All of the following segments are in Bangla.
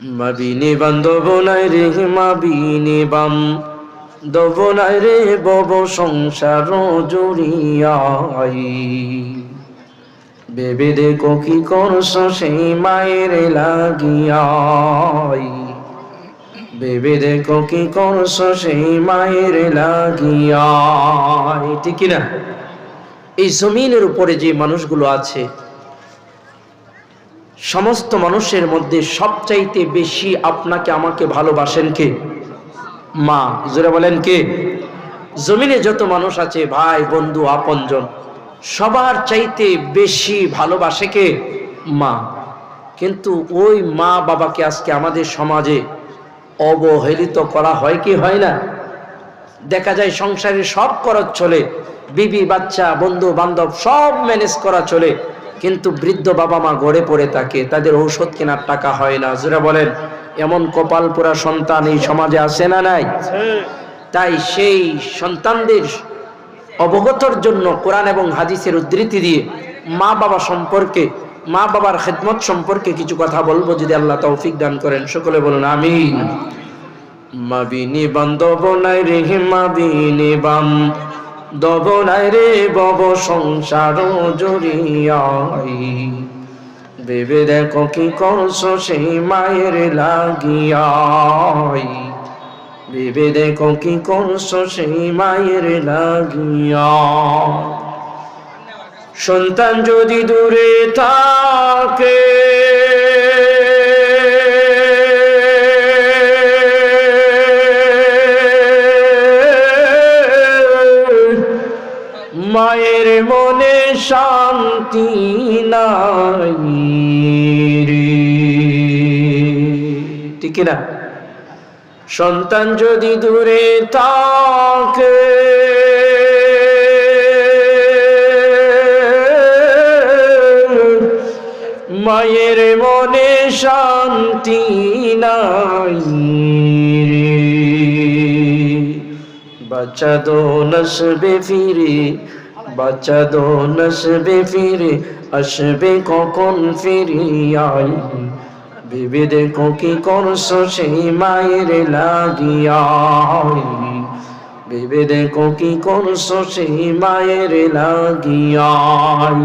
মাবিনে বান্ধব নাই রে মাবিনে বাম। দব নাই রে বব সংসার জুড়িয়াই। বেবে দেখো কি করছ সেই মায়ের লাগিয়াই। বেবে দেখো কি করছ সেই মায়ের লাগিয়াই। ঠিক না এই জমিনের উপরে যে মানুষগুলো আছে সমস্ত মানুষের মধ্যে সবচাইতে বেশি আপনাকে আমাকে ভালোবাসেন কে? মা, জোরে বলেন কে? জমিনে যত মানুষ আছে, ভাই, বন্ধু, আপনজন, সবার চাইতে বেশি ভালোবাসে কে? মা। কিন্তু ওই মা বাবাকে আজকে আমাদের সমাজে অবহেলিত করা হয় কি হয় না? দেখা যায় সংসারে সব খরচ চলে, বিবি, বাচ্চা, বন্ধু, বান্ধব সব ম্যানেজ করা চলে কিন্তু বৃদ্ধ বাবা মা গড়ে পড়ে থাকে, তাদের ঔষধ কেনার টাকা হয় না। যারা বলেন, এমন কপাল পোড়া সন্তান এই সমাজে আছে না নাই? তাই সেই সন্তানদের অবগতর জন্য কোরআন এবং হাদিসের উদ্ধৃতি দিয়ে মা বাবা সম্পর্কে, মা বাবার খেদমত সম্পর্কে কিছু কথা বলব যদি আল্লাহ তৌফিক দান করেন। সকলে বলুন, আমিন। মাবিনী বান্ধব নাই রে, মাবিনী বাম। দব নাই রে বব সংসার জড়িয়াই ভেবে দেখো কি করছ সেই মায়ের লাগিয়াই ভেবে দেখো কি করছ সেই মায়ের লাগিয়া সন্তান যদি দূরে থাকে মায়ের মনে শান্তি নাই রে। ঠিক না সন্তান যদি দূরে থাকে, মায়ের মনে শান্তি নাই রে। বাচ্চা দো নসবে ফিরে বাচ্চা দো নসবে ফিরে, আসবে কখন ফিরিয়াই। ভেবে দেখো কি করছ সেই মায়ের লাগিয়াই। ভেবে দেখো কি করছ সেই মায়ের লাগিয়াই।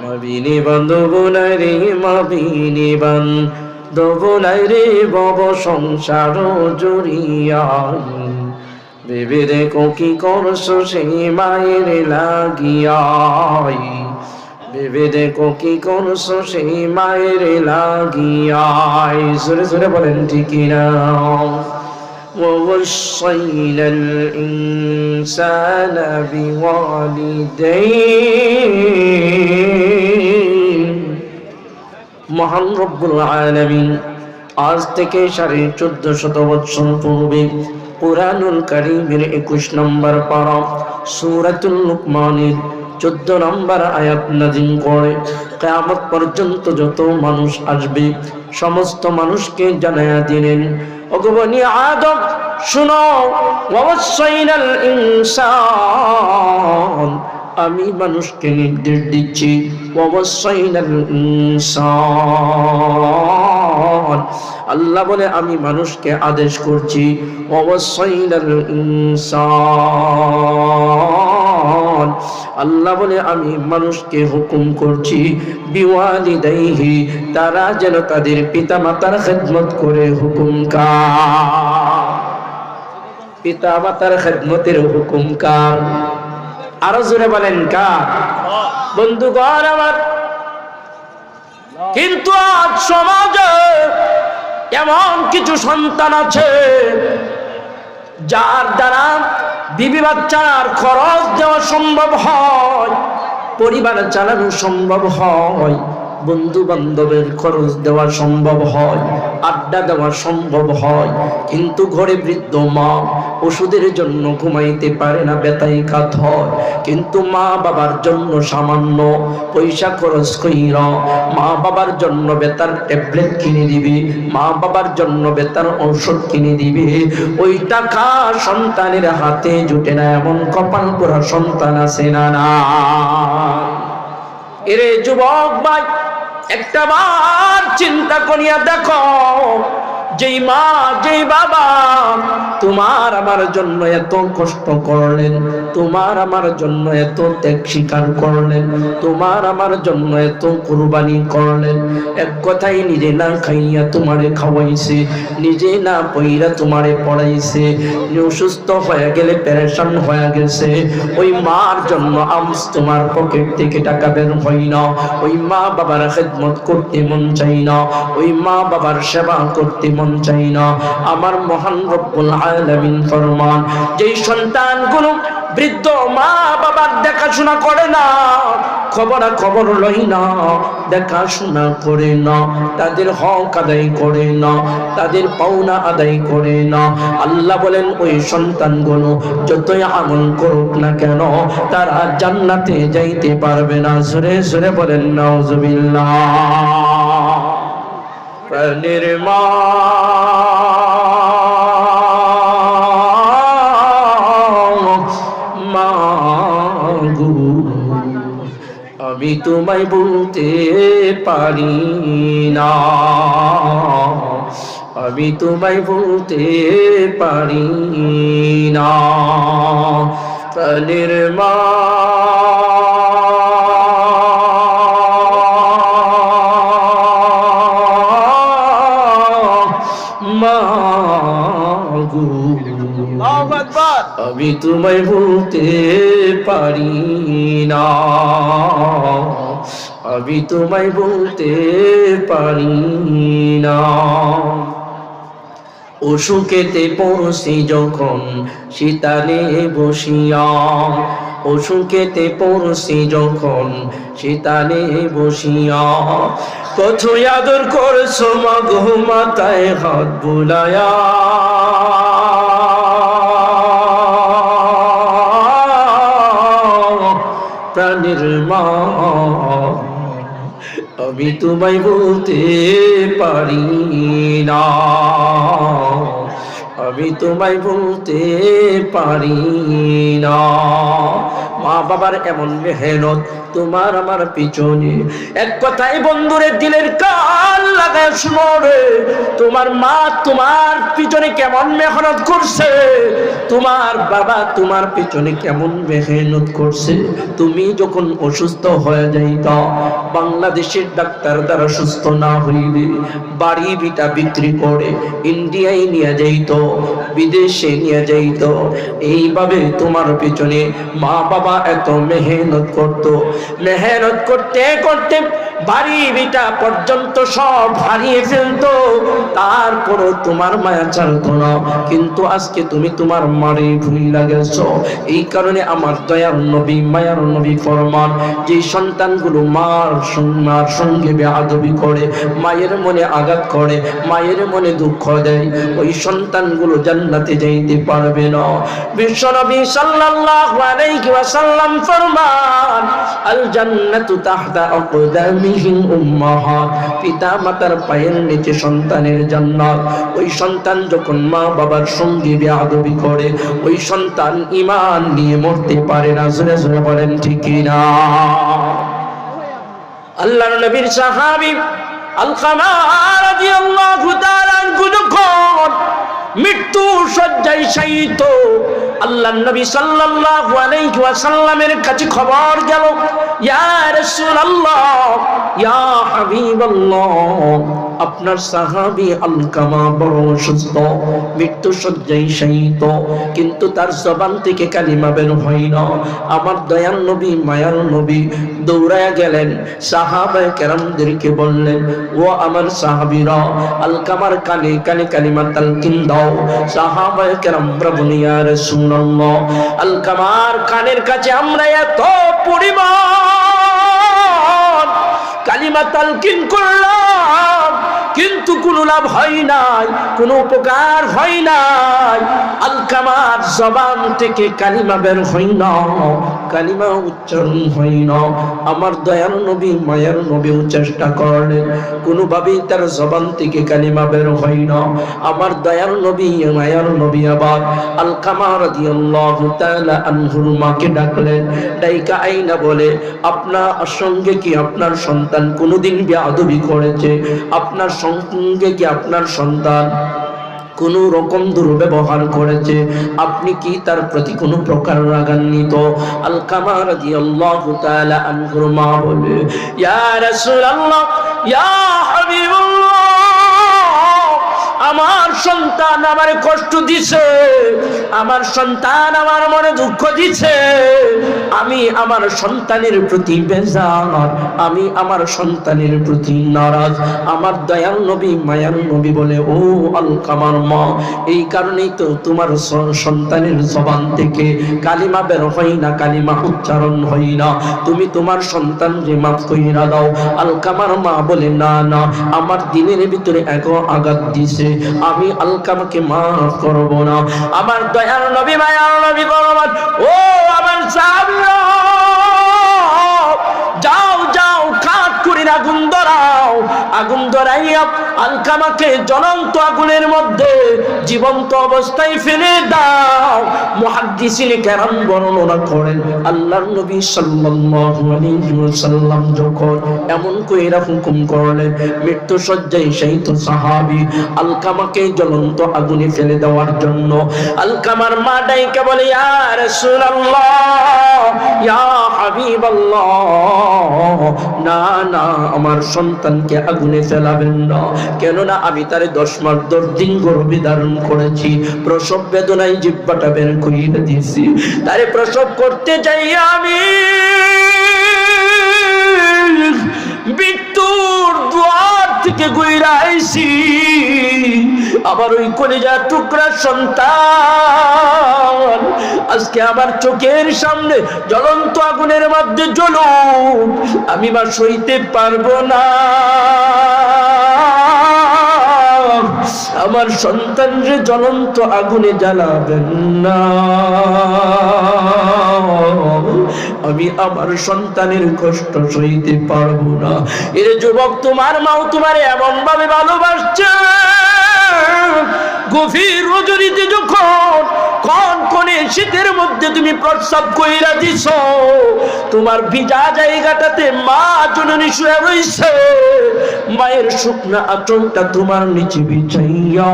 মাবিনী বান্ধব নাই রে, মাবিনী বান্ধব নাই রে, বব সংসার জড়িয়াই। ভেবে দেখো কি করছো সেই মায়ের লাগিয়াই ভেবে দেখো কি করছো সেই মায়ের লাগিয়াই জোরে জোরে বলেন ঠিকই না ووصينا الإنسان بوالديه মহান রব্বুল আলামিন আজ থেকে সাড়ে চোদ্দ শত বৎসর পূর্বে কোরআনুল কারিমের একুশ নম্বর পারা সুরাতুল লুকমানের চোদ্দ নম্বর আয়াত নাজিম করে। কেয়ামত পর্যন্ত যত মানুষ আসবে, সমস্ত মানুষকে জানায়া দিলেন অগবনী আদম, শুনো ওয়াসাইনাল ইনসান। আমি মানুষকে নির্দেশ দিচ্ছি ওয়াসাইনাল ইনসান। আল্লাহ বলে, আমি মানুষকে আদেশ করছি আল্লাহ বলে, আমি মানুষকে হুকুম করছি, বিওয়ালিদাইহি, তারা যেন তাদের পিতা মাতার খেদমত করে হুকুম পিতা মাতার খেদমতের হুকুম কার। আরও জোরে বলেন কার। বন্ধুগণ আমার কিন্তু আজ সমাজে এমন কিছু সন্তান আছে, যার দ্বারা বিবি বাচ্চার খরচ দেওয়া সম্ভব হয়, পরিবার চালানো সম্ভব হয় বন্ধু বান্ধবের খরচ দেওয়া সম্ভব হয়। আড্ডা দেওয়া সম্ভব হয়। কিন্তু ঘরে বৃদ্ধ মা ওষুধের জন্য ঘুমাইতে পারে না বেতাই কাত হয়। কিন্তু মা বাবার জন্য সামান্য পয়সা খরচ কইর মা বাবার জন্য বেতার ট্যাবলেট কিনে দিবি, মা বাবার জন্য বেতার ঔষধ কিনে দিবি। ওই টাকা সন্তানের হাতে জুটে না, এমন কপাল পোড়া সন্তান আছে না না। এরে যুবক ভাই, একটা বার চিন্তা করিয়া দেখো। যেই মা, যেই বাবা, তোমার আমার জন্য এত কষ্ট করলেন, তোমার আমার জন্য এত ত্যাগ স্বীকার করলেন, তোমার আমার জন্য এত কুরবানি করলেন। এক কথাই নিজে না খাইয়া তোমারে খাওয়াইছে, নিজে না পইরা তোমারে পড়াইছে অসুস্থ হয়ে গেলে প্যারেশান হয়ে গেছে, ওই মার জন্য আমস তোমার পকেট থেকে টাকা বের হয় না, ওই মা বাবার খেদমত করতে মন চাই না, ওই মা বাবার সেবা করতে মন চাই না। আমার মহান রব্বুল আলামিন ফরমান, যেই সন্তানগুলো বৃদ্ধ মা বাবার দেখাশোনা করে না খবর খবর লই না, দেখাশোনা করে না, তাদের হক আদায় করে না, তাদের পাওনা আদায় করে না। আল্লাহ বলেন, ওই সন্তানগুলো যতই আমল করুক না কেন, তারা জান্নাতে যাইতে পারবে না। সুরে সুরে বলেন, নাউজুবিল্লাহ। আমি তোমায় বলতে পারি না। আমি তোমায় বলতে পারি না। প্রাণের মা আমি তোমায় বলতে পারি না। আমি তোমায় বলতে পারি না। অসুখেতে পড়ছি যখন শীতালে বসিয়া। অসুখেতে পড়ছি যখন শীতালে বসিয়া। কত আদর করছ মাগো মাথায় হাত বুলায়া। মা আমি তোমায় বলতে পারি না। আমি তোমায় বলতে পারি না। মা বাবার এমন মেহনত তোমার আমার পিছনে। এক কথাই বন্ধুরে, দিলের কাল লাগায় শুনো তোমার মা তোমার পিছনে কেমন মেহনত করছে? তোমার বাবা তোমার পিছনে কেমন মেহনত করছে? তুমি যখন অসুস্থ হয়ে যাইত বাংলাদেশের ডাক্তার দ্বারা সুস্থ না হইলে বাড়ি বিটা বিক্রি করে ইন্ডিয়ায় নিয়ে যাইত, বিদেশে নিয়ে যাইত। এইভাবে তোমার পিছনে মা বাবা এত মেহনত করত। মেহনত করতে করতে বাড়ি বিটা পর্যন্ত সব হারিয়ে ফেলতো। তারপরও তোমার মায়া ছাড়তো না। কিন্তু আজকে তুমি তোমার মারে ভুই লাগেছ এই কারণে আমার দয়ার নবী, মায়ার নবী ফরমান, যে সন্তানগুলো মার মার সঙ্গে বেআদবি করে, মায়ের মনে আঘাত করে, মায়ের মনে দুঃখ দেয়, ওই সন্তানগুলো জান্নাতে যাইতে পারবে না। বিশ্বনবী সাল্লাল্লাহু আলাইহি ওয়াসাল্লাম ফরমান আল জান্নাতু তাহতা আকদামিহিল উম্মাহাত পিতা মাতার পায়ের নিচে সন্তানের জান্নাত। ওই সন্তান যখন মা বাবার সঙ্গে বেয়াদবি করে, ওই সন্তান ঈমান নিয়ে মরতে পারে না। জোরে জোরে বলেন, ঠিক না? আল্লাহর নবীর সাহাবী আলকামা রাদিয়াল্লাহু তাআলা যখন মৃত্যু শয্যায় শায়িত। আল্লাহর নবী সাল্লাল্লাহু আলাইহি ওয়াসাল্লামের কাছে খবর গেল, ইয়া রাসূলুল্লাহ, ইয়া হাবিবাল্লাহ, আপনার সাহাবী আলকামা বড় অসুস্থ, মৃত্যু শয্যায় শায়িত, কিন্তু তার জবান থেকে কালিমা বের হয় না। আমার দয়াল নবী, মায়ার নবী দৌড়ায় গেলেন, সাহাবায়ে কেরামদেরকে বললেন, ও আমার সাহাবীরা, আলকামার কানে কানে কালিমা তালকিন দাও। রাসূলুল্লাহ আলকামার কানের কাছে আমরা এত পরিমাণ কালিমা তালকিন করলাম। কিন্তু কোনো লাভ হয় নাই, কোনো উপকার হয় নাই। আলকামার জবান থেকে কালিমা বের হয় না কালিমা উচ্চারণ হয় না আমার দয়াল নবী, মায়ার নবীও চেষ্টা করলেন, কোনোভাবেই তার জবান থেকে কালিমা বের হয় না আমার দয়াল নবী, মায়ার নবী আবার আলকামা রাদিয়াল্লাহু তাআলা আনহুর মাকে ডাকলেন, ডাইকা আইনা বলে, আপনার সঙ্গে কি আপনার সন্তান কোনোদিন বেয়াদবি করেছে? আপনার সঙ্গে কি আপনার সন্তান কোনো রকম দুর্ব্যবহার করেছে? আপনি কি তার প্রতি কোনো প্রকার রাগান্বিত? আল কামার রাদিয়াল্লাহু তাআলা আনহুর মা বলে, ইয়া রাসূলুল্লাহ, ইয়া হাবিবাল্লাহ আমার সন্তান আমার কষ্ট দিছে, আমার সন্তান আমার মনে দুঃখ দিছে, আমি আমার সন্তানের প্রতি বেজার, আমি আমার সন্তানের প্রতি নারাজ। আমার দয়াল নবী, মায়াল নবী বলে, ও আল কামার মা, এই কারণেই তো তোমার সন্তানের জবান থেকে কালিমা বের হয় না, কালিমা উচ্চারণ হয় না। তুমি তোমার সন্তান যে মাফ কইরা দাও। আল কামার মা বলে, না না, আমার দিনের ভিতরে এক আঘাত দিছে। আমি আলকামাকে মাফ করব না। আমার দয়াল নবী মায়াল নবী বলবান ও আমার সাহাবীরা যাও যাও, কাঠ করি না ধরাও আগুন ধরাইয়া আলকামাকে জ্বলন্ত আগুনের মধ্যে জীবন্ত অবস্থায় ফেলে দাও। মুহাদ্দিসিনে কেরাম বর্ণনা করেন, আল্লাহর নবী সাল্লাল্লাহু আলাইহি ওয়াসাল্লাম যখন এমন কইরা হুকুম করলেন, মৃত্যু সজ্জায় সেই তো সাহাবী আলকামাকে জ্বলন্ত আগুনে ফেলে দেওয়ার জন্য, আলকামার মা ডাইকে বলে, ইয়া রাসূলুল্লাহ, ইয়া হাবিবাল্লাহ, না না, আমার সন্তানকে আগুনে ফেলাবেন না। কেননা আমি তারে দশ মাস দশ দিন গর্ভে ধারণ করেছি। প্রসব বেদনায় জিব্বাটা বের করিয়ে দিয়েছি। তারে প্রসব করতে চাই আমি। মৃত্যুর দোয়ার থেকে গুইরা আবার ওই কলেজার টুকরা সন্তান। আজকে আমার চোখের সামনে জ্বলন্ত আগুনের মধ্যে জ্বলুন আমি বা সইতে পারব না। আমার সন্তান যে জ্বলন্ত আগুনে জ্বালাবেন না। আমি আমার সন্তানের কষ্ট সইতে পারব না। এর যুবক তোমার মাও তোমার এমন ভাবে ভালোবাসছে। গভীর রজনীতে যখন কোন কনে শীতের মধ্যে তুমি প্রস্তাব কইরা দিছ, তোমার ভিজা জায়গাটাতে মা জননী শুয়ে রইছে, মায়ের শুকনা আচলটা তোমার নিচে বিছাইয়া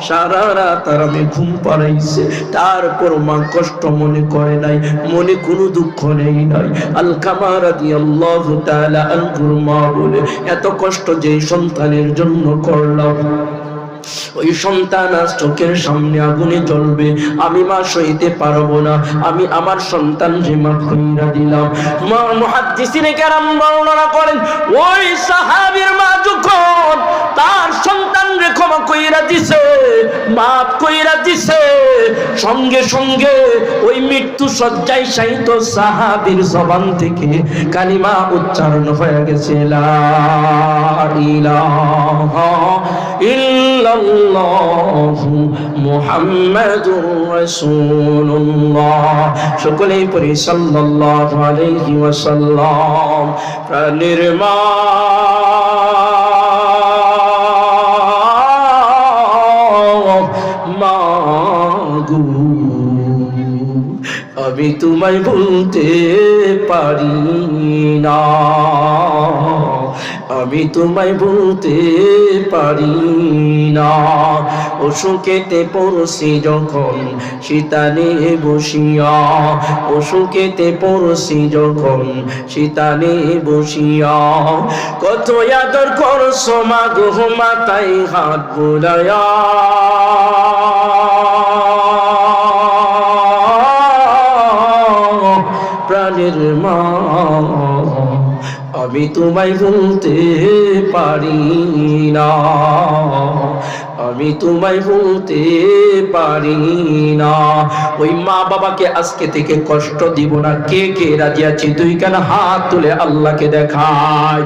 সারা রাত আরামে ঘুম পাড়াইছে। তারপর মা কষ্ট মনে করে নাই, মনে কোনো দুঃখ নেই নাই। আলকামারা দিয়ে আল্লাহ তাআলা আনহুর মা বলে, এত কষ্ট যে সন্তানের জন্য করলাম। ওই সন্তান আজ চোখের সামনে আগুনে জ্বলবে। আমি মা সইতে পারব না। আমি আমার সন্তান যে মা কইরা দিলাম। মা মুহাদ্দিসিনে কেরাম বর্ণনা করেন, ওই সাহাবীর মা যখন তার সন্তান রে ক্ষমা কইরা দিছে, মাফ কইরা দিছে, সঙ্গে সঙ্গে ওই মৃত্যু সজ্জায় সাহিত সাহাবীর জবান থেকে কালিমা উচ্চারণ হয়ে গেছে, লা ইলাহা রাসূলুল্লাহ সকলেই পড়ি সাল্লাল্লাহু আলাইহি ওয়াসাল্লাম। প্রাণের মা আমি তোমায় ভুলতে পারি না। আমি তোমায় ভুলতে পারি না। অসুখেতে পড়ছি যখন, শীতানে বসিয়া। অসুখেতে পড়ছি যখন, শীতানে বসিয়া। কত আদর করছ মা গো মাতাই হাত বুলায়া আমি তোমায় ভুলতে পারি না। আমি তোমায় ভুলতে পারি না। ওই মা বাবাকে আজকে থেকে কষ্ট দিব না। কে কে রাজি আছি? তুই কেন হাত তুলে আল্লাহকে দেখায়।